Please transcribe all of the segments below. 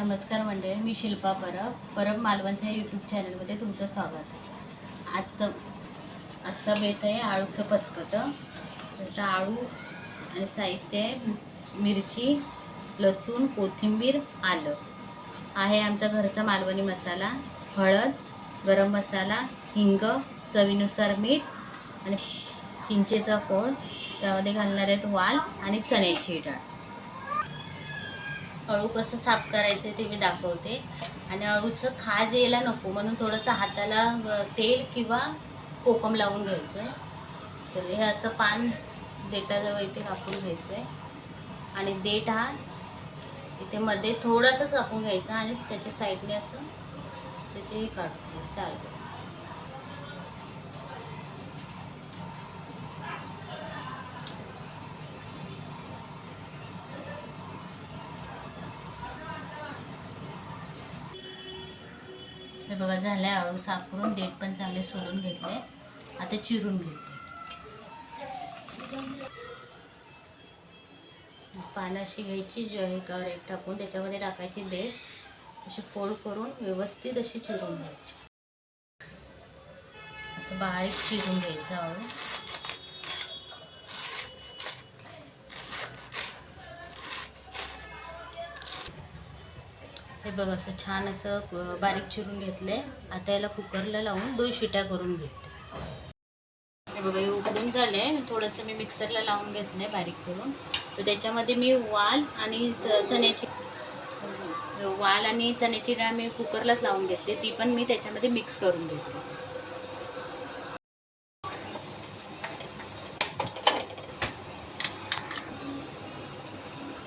नमस्कार मंडळी मी शिल्पा परब परब मालवणच्या यूट्यूब चॅनलमध्ये तुमचं स्वागत आहे. आजचं आजचा बेत आहे आळूचं पतपतं. त्याचं आळू आणि साहित्य आहे मिरची लसूण कोथिंबीर आलं. आहे आमचा घरचा मालवणी मसाला हळद गरम मसाला हिंग चवीनुसार मीठ आणि चिंचेचा कोळ त्यामध्ये घालणार आहेत वाल आणि चण्याची डाळ. अळू कसं साफ करायचं ते मी दाखवते. आणि अळूचं खाज यायला नको म्हणून थोडंसं हाताला तेल किंवा कोकम लावून घ्यायचं आहे तर हे असं पान देठाजवळ इथे कापून घ्यायचं आहे आणि देठ हा इथे मध्ये थोडंसं कापून घ्यायचं आणि त्याच्या साईडने असं त्याचे हे काढतो चालतं हे बघा झालं आहे आळू साफ करून देठ पण चांगले सोलून घेतले. आता चिरून घेते. पानं अशी घ्यायची जो एकावर एक टाकून त्याच्यामध्ये टाकायची देठ अशी फोल्ड करून व्यवस्थित अशी चिरून घ्यायची. असं बारीक चिरून घ्यायचं आळू. हे बघ असं छान असं बारीक चिरून घेतलंय. आता याला कुकरला लावून दोन शिट्या करून घेते. हे बघा हे उकडून झाले थोडंसं मी मिक्सरला लावून घेतलंय बारीक करून. तर त्याच्यामध्ये मी वाल आणि चण्याची वाल आणि चण्याची डाळ मी कुकरलाच लावून घेते. ती पण मी त्याच्यामध्ये मिक्स करून घेते.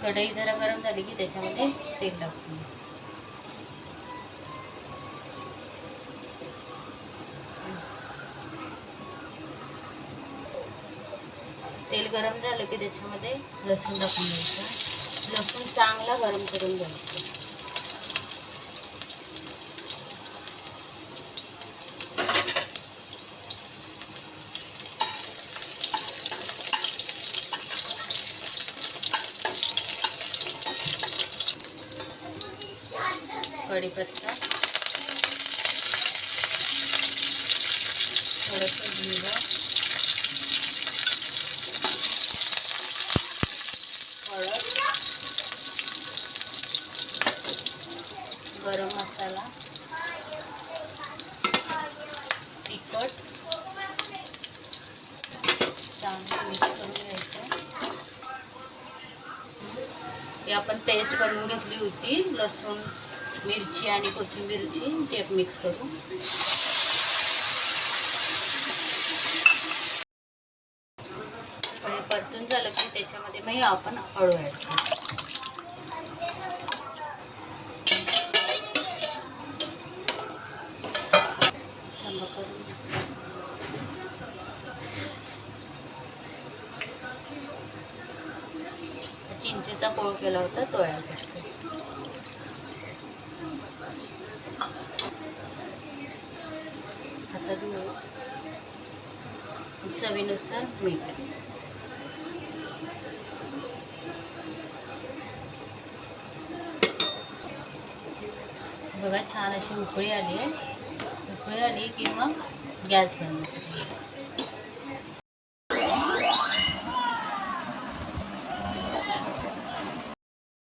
कढई जरा गरम झाली की त्याच्यामध्ये तेल टाकून तेल गरम झालं की त्याच्यामध्ये लसूण टाकून द्यायचं. लसूण चांगला गरम करून घ्यायचं. कढीपत्ता थोडंसं जिरं हळद गरम मसाला तिखट चांगलं मिक्स करून घ्यायचं. हे आपण पेस्ट करून घेतली होती लसूण मिरची आणि कोथिंबीरची ते मिक्स करू परतून झालं की त्याच्यामध्ये मग आपण हळू ॲड करू चिंचेचा कोळ केला होता तो ॲड करते आता धुवू. चवीनुसार मीठ. बघा छान अशी उकळी आली आहे. उकळी आली की मग गॅस बंद.